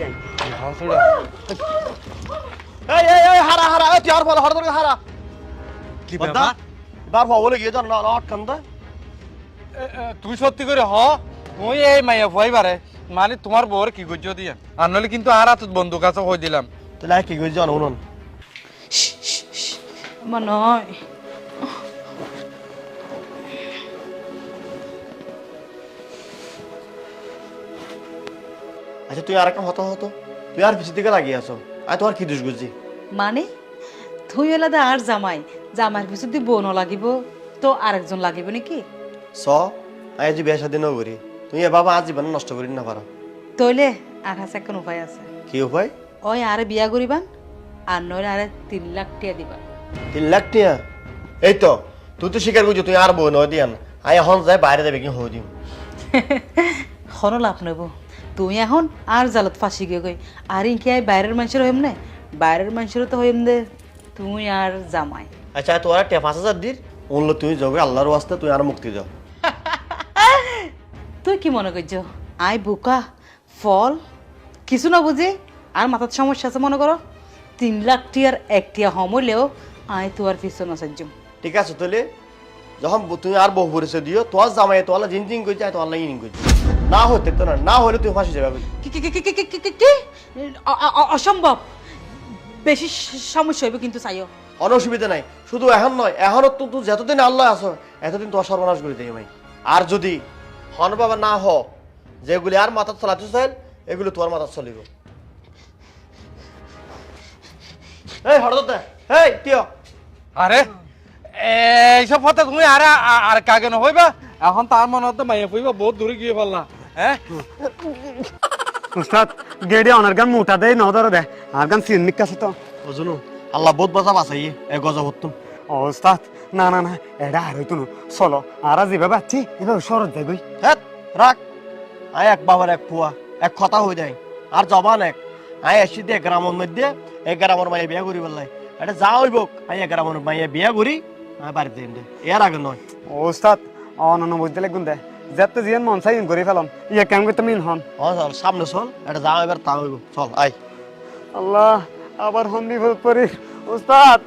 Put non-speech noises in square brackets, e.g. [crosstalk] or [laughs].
যাই। এই এই এই হারা হারা এই তুই আর বল হর ধরে হারা। কি ব্যাপার? বার বলে গিয়ে জান না আটকান দা। এ, এ, তুই সত্যি করে হ তুই এই মাইয়া ফুয়াইবারে মানে তোমার বউর কি করছ দিয়া? আর নইলে কিন্তু আর হাত বন্দুক আছে হই দিলাম। তাহলে কি উনন আমার আচ্ছা তুই আর একটা হতো হতো তুই আর পিছের দিকে লাগিয়ে আছো। আয় তোমার কি দোষ বুঝছি মানে? তুই এলাদা আর জামাই। জামাইয়ের পিছু দিয়ে বোনও লাগিব। তো আরেকজন লাগিব নাকি? স আজি বিয়া শাদী নকরি। তুমি এ বাবা আজীবন নষ্ট করি না পারো। তইলে আর হাসে একখান উপায় আছে। কি উপায়? ওই আরে বিয়া করিবান আর নইলে আরে তিন লাখ টিয়া দিবা তিন লাখ টিয়া? এই তো তুই তো স্বীকার করছ তুই আর বউ নয় দিয়ান। আয় এখন যাই বাইরে যাবে কি হই দিম। [laughs] হনো লাভ নেব তুই এখন আর জালত ফাঁসি গিয়ে গই আর ইনকে আই বাইরের মানুষের হইম না? বাইরের মানুষেরও তো হইম দে। তুই আর জামাই। আচ্ছা তোরা টিয়া পাঁচ হাজার দির? উনলো তুই যাবে আল্লাহর ওয়াস্তে তুই আর মুক্তি যাও [laughs] তুই কি মনে করছ? আই বোকা ফল কিছু না বুঝি? আর মাথার সমস্যা আছে মনে করো? তিন লাখ টিয়ার এক টিয়া হমলেও আই তোয়ার পিছন আসার্য ঠিক আছে তাহলে যখন তুমি আর বহু পরিচয় দিও তোমার জামাই তোলা জিন জিন করছে আর তোলা ইন করছে না হতে তো না হলে তুই ফাঁসি যাবে। অসম্ভব। বেশি সমস্যা হইবে কিন্তু চাইও অন অসুবিধা নাই। শুধু এখন নয় এখন তো তুই যতদিন আল্লাহ আছো এতদিন তো সর্বনাশ করে দেই ভাই। আর যদি হন বাবা না হ যেগুলি আর মাথা চলাতে চাইল এগুলো তোর মাথা চলিব। এই হঠাৎ এই কিয় আরে এইসব কথা তুমি আরে আর কাকে না হইবা এখন তার মনে হতো মাইয়া পইবা বহুত দূরে গিয়ে পারলা হ্যাঁ? উস্তাদ গেড়ি অনার গান মোটা দেয় ন ধরে দে। আর গান সিন্নিক কাছে তো। বুঝলো আল্লাহ বহুত বাজা বাঁচাই এ গজা হতুম ও উস্তাদ না না না এটা আর হইতো চলো আর যেভাবে পাচ্ছি এভাবে শরৎ যাই হ্যাঁ রাখ। আয় এক বাবার এক ফুয়া এক কথা হয়ে যায়। আর জবান এক। আয় এসি দিয়ে গ্রামের মধ্যে এক গ্রামের মাইয়া বিয়া করি বললাই। এটা যা হইব আয় এক গ্রামের মাইয়া বিয়া করি বাড়িতে এর আগে নয়। ও উস্তাদ অনন্য বুঝতে লাগুন দে। যাতে জিয়ান মন চাই করে ফেলাম। ইয়া কেমন করতে মিন হন। চল সামনে চল এটা যা এবার তাও চল আই আল্লাহ আবার হন বিপদ পরি উস্তাদ